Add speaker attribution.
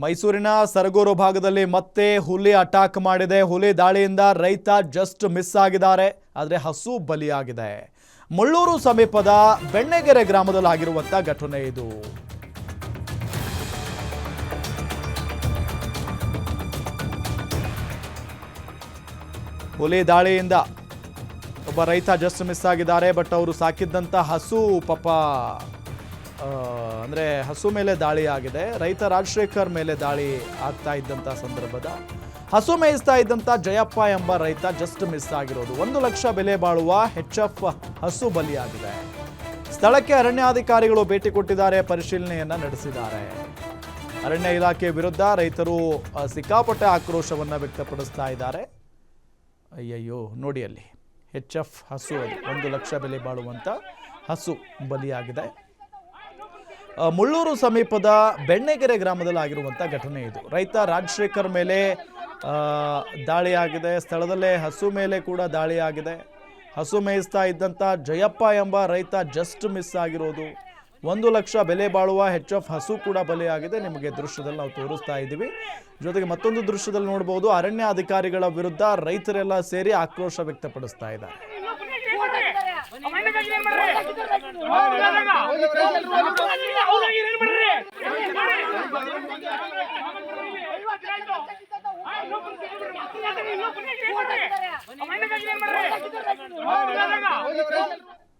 Speaker 1: ಮೈಸೂರಿನ ಸರಗೂರು ಭಾಗದಲ್ಲಿ ಮತ್ತೆ ಹುಲಿ ಅಟ್ಯಾಕ್ ಮಾಡಿದೆ. ಹುಲಿ ದಾಳಿಯಿಂದ ರೈತ ಜಸ್ಟ್ ಮಿಸ್ ಆಗಿದ್ದಾರೆ, ಆದರೆ ಹಸು ಬಲಿಯಾಗಿದೆ. ಮುಳ್ಳೂರು ಸಮೀಪದ ಬೆಣ್ಣೆಗೆರೆ ಗ್ರಾಮದಲ್ಲಿ ಆಗಿರುವಂತ ಘಟನೆ ಇದು. ಹುಲಿ ದಾಳಿಯಿಂದ ಒಬ್ಬ ರೈತ ಜಸ್ಟ್ ಮಿಸ್ ಆಗಿದ್ದಾರೆ, ಬಟ್ ಅವರು ಸಾಕಿದ್ದಂಥ ಹಸು ಪಾಪ. ಅಂದ್ರೆ ಹಸು ಮೇಲೆ ದಾಳಿ ಆಗಿದೆ. ರೈತ ರಾಜಶೇಖರ್ ಮೇಲೆ ದಾಳಿ ಆಗ್ತಾ ಇದ್ದಂಥ ಸಂದರ್ಭದ. ಹಸು ಮೇಯಿಸ್ತಾ ಇದ್ದಂಥ ಜಯಪ್ಪ ಎಂಬ ರೈತ ಜಸ್ಟ್ ಮಿಸ್ ಆಗಿರೋದು. ಒಂದು ಲಕ್ಷ ಬೆಲೆ ಬಾಳುವ ಹೆಚ್ ಎಫ್ ಹಸು ಬಲಿಯಾಗಿದೆ. ಸ್ಥಳಕ್ಕೆ ಅರಣ್ಯಾಧಿಕಾರಿಗಳು ಭೇಟಿ ಕೊಟ್ಟಿದ್ದಾರೆ, ಪರಿಶೀಲನೆಯನ್ನು ನಡೆಸಿದ್ದಾರೆ. ಅರಣ್ಯ ಇಲಾಖೆ ವಿರುದ್ಧ ರೈತರು ಸಿಕ್ಕಾಪಟ್ಟೆ ಆಕ್ರೋಶವನ್ನು ವ್ಯಕ್ತಪಡಿಸ್ತಾ ಇದ್ದಾರೆ. ಅಯ್ಯಯ್ಯೋ, ನೋಡಿ ಅಲ್ಲಿ. ಹೆಚ್ ಎಫ್ ಹಸು ಅದು ಒಂದು ಲಕ್ಷ ಬೆಲೆ ಬಾಳುವಂಥ ಹಸು ಬಲಿಯಾಗಿದೆ. ಮುಳ್ಳೂರು ಸಮೀಪದ ಬೆಣ್ಣೆಗೆರೆ ಗ್ರಾಮದಲ್ಲಿ ಆಗಿರುವಂಥ ಘಟನೆ ಇದು. ರೈತ ರಾಜಶೇಖರ್ ಮೇಲೆ ದಾಳಿಯಾಗಿದೆ. ಸ್ಥಳದಲ್ಲೇ ಹಸು ಮೇಲೆ ಕೂಡ ದಾಳಿಯಾಗಿದೆ. ಹಸು ಮೇಯಿಸ್ತಾ ಇದ್ದಂಥ ಜಯಪ್ಪ ಎಂಬ ರೈತ ಜಸ್ಟ್ ಮಿಸ್ ಆಗಿರೋದು. ಒಂದು ಲಕ್ಷ ಬೆಲೆ ಬಾಳುವ ಹೆಚ್ ಎಫ್ ಹಸು ಕೂಡ ಬಲಿಯಾಗಿದೆ. ನಿಮಗೆ ದೃಶ್ಯದಲ್ಲಿ ನಾವು ತೋರಿಸ್ತಾ ಇದ್ದೀವಿ. ಜೊತೆಗೆ ಮತ್ತೊಂದು ದೃಶ್ಯದಲ್ಲಿ ನೋಡಬಹುದು ಅರಣ್ಯ ಅಧಿಕಾರಿಗಳ ವಿರುದ್ಧ ರೈತರೆಲ್ಲ ಸೇರಿ ಆಕ್ರೋಶ ವ್ಯಕ್ತಪಡಿಸ್ತಾ ಇದ್ದಾರೆ.
Speaker 2: ಹೋಗ್ತಾರೆ